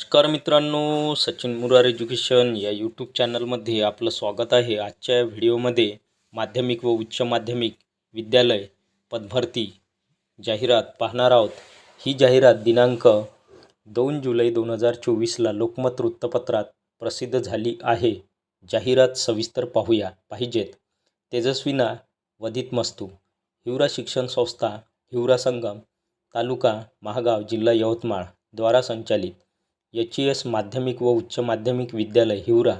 नमस्कार मित्रांनो सचिन मुरार एज्युकेशन या यूट्यूब चॅनलमध्ये आपलं स्वागत आहे. आजच्या व्हिडिओमध्ये माध्यमिक व उच्च माध्यमिक विद्यालय पदभरती जाहिरात पाहणार आहोत. ही जाहिरात दिनांक दोन जुलै दोन हजार चोवीसला लोकमत वृत्तपत्रात प्रसिद्ध झाली आहे. जाहिरात सविस्तर पाहूया. पाहिजेत. तेजस्विना वधित मस्तू हिवरा शिक्षण संस्था हिवरा संगम तालुका महागाव जिल्हा यवतमाळ द्वारा संचालित एच ई एस माध्यमिक व उच्च माध्यमिक विद्यालय हिवरा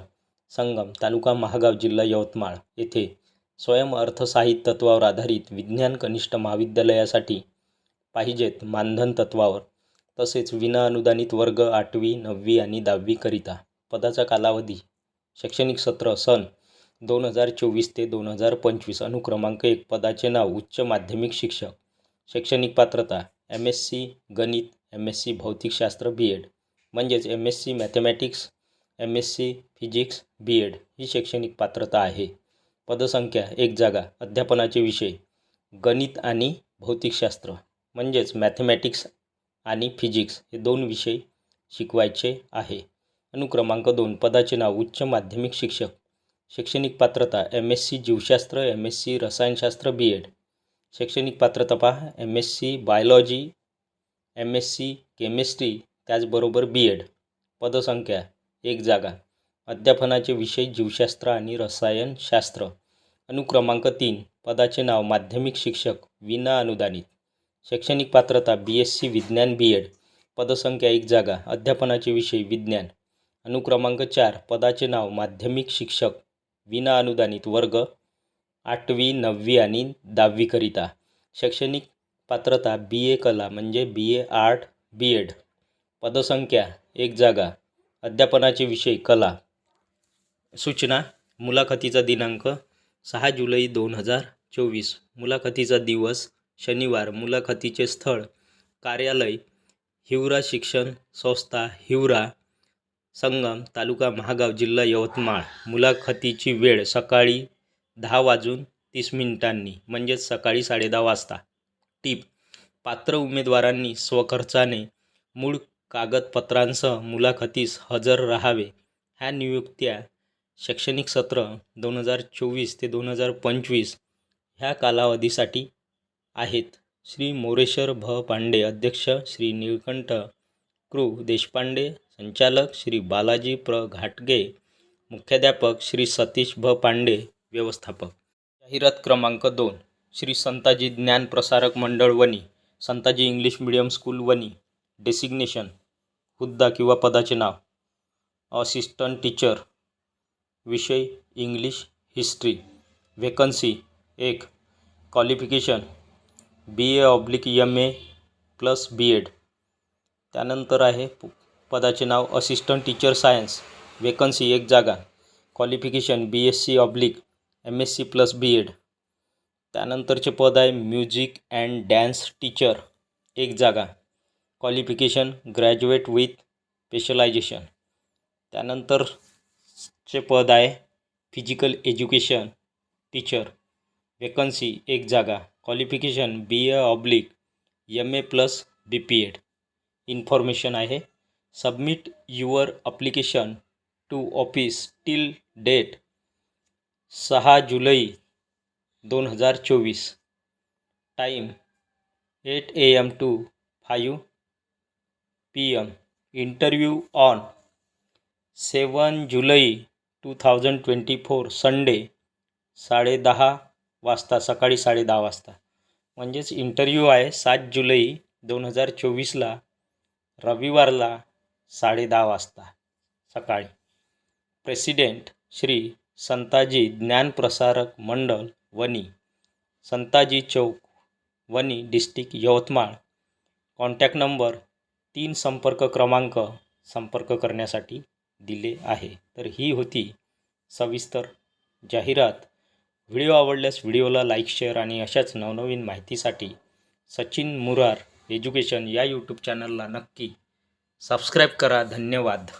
संगम तालुका महागाव जिल्हा यवतमाळ येथे स्वयं अर्थसाहित तत्वावर आधारित विज्ञान कनिष्ठ महाविद्यालयासाठी पाहिजेत मानधन तत्वावर तसेच विना अनुदानित वर्ग आठवी नववी आणि दहावीकरिता पदाचा कालावधी शैक्षणिक सत्र सन दोन हजार चोवीस ते दोन हजार पंचवीस अनुक्रमांक एक. पदाचे नाव उच्च माध्यमिक शिक्षक शैक्षणिक पात्रता एम एस सी गणित एम एस सी भौतिकशास्त्र बी एड. म्हणजेच M S C mathematics M S C physics B Ed ही शैक्षणिक पात्रता आहे. पदसंख्या एक जागा अध्यापनाचे विषय गणित आणि भौतिकशास्त्र म्हणजेच मॅथमॅटिक्स आणि फिजिक्स हे दोन विषय शिकवायचे आहे. अनुक्रमांक दोन पदाचे नाव उच्च माध्यमिक शिक्षक शैक्षणिक पात्रता एम एस सी जीवशास्त्र एम एस सी रसायनशास्त्र बी एड शैक्षणिक पात्रता पहा M S C biology M S C chemistry त्याचबरोबर बी एड पदसंख्या एक जागा अध्यापनाचे विषय जीवशास्त्र आणि रसायनशास्त्र अनुक्रमांक तीन पदाचे नाव माध्यमिक शिक्षक विना अनुदानित. शैक्षणिक पात्रता बी एस सी विज्ञान बी एड पदसंख्या एक जागा अध्यापनाचे विषय विज्ञान. अनुक्रमांक चार पदाचे नाव माध्यमिक शिक्षक विना अनुदानित वर्ग आठवी नववी आणि दहावीकरिता. शैक्षणिक पात्रता बी ए कला म्हणजे बी ए आर्ट बी एड पदसंख्या एक जागा अध्यापनाचे विषय कला. सूचना मुलाखतीचा दिनांक सहा जुलै दोन हजार चोवीस. मुलाखतीचा दिवस शनिवार. मुलाखतीचे स्थळ कार्यालय हिवरा शिक्षण संस्था हिवरा संगम तालुका महागाव जिल्हा यवतमाळ. मुलाखतीची वेळ सकाळी दहा वाजून तीस मिनिटांनी म्हणजेच सकाळी साडेदहा वाजता. टीप पात्र उमेदवारांनी स्वखर्चाने मूळ कागदपत्रांसह मुलाखतीस हजर राहावे. ह्या नियुक्त्या शैक्षणिक सत्र दोन हजार चोवीस ते दोन हजार पंचवीस ह्या कालावधीसाठी आहेत. श्री मोरेश्वर भ. पांडे अध्यक्ष श्री निळकंठ कृ देशपांडे संचालक श्री बालाजी प्र. घाटगे मुख्याध्यापक श्री सतीश भ. पांडे व्यवस्थापक. जाहिरात क्रमांक दोन Shri Santaji Gyan Prasarak Mandal Wani Santaji English medium school Wani designation. हुद्दा किंवा पदाचे नाव. असिस्टंट टीचर विषय इंग्लिश हिस्ट्री व्हेकन्सी एक. Qualification B A oblique M A plus B Ed त्यानंतर आहे पदाचे नाव असिस्टंट टीचर सायन्स वेकन्सी एक जागा. Qualification B S C oblique M S C plus B Ed त्यानंतरचे पद आहे म्युझिक अँड डॅन्स टीचर एक जागा. क्वालिफिकेशन ग्रॅज्युएट विथ स्पेशलायझेशन त्यानंतरचे पद आहे फिजिकल एज्युकेशन टीचर वेकन्सी एक जागा. Qualification B A oblique M A plus B P Ed information आहे. Submit your application to office till date सहा जुलै दोन हजार चोवीस. Time eight A M to five P M. Interview on seven July two thousand twenty four Sunday साडेदहा वाजता सकाळी साडेदहा वाजता. म्हणजेच इंटरव्ह्यू आहे सात जुलै दोन हजार चोवीसला रविवारला साडेदहा वाजता सकाळी. प्रेसिडेंट श्री संताजी ज्ञानप्रसारक मंडळ वनी संताजी चौक Wani district Yavatmal. Contact number तीन संपर्क क्रमांक संपर्क करण्यासाठी दिले आहे. तर ही होती सविस्तर जाहिरात. व्हिडिओ आवडल्यास व्हिडिओला लाईक शेअर आणि अशाच नवनवीन माहितीसाठी सचिन मुरार एज्युकेशन या यूट्यूब चॅनलला नक्की सबस्क्राईब करा. धन्यवाद.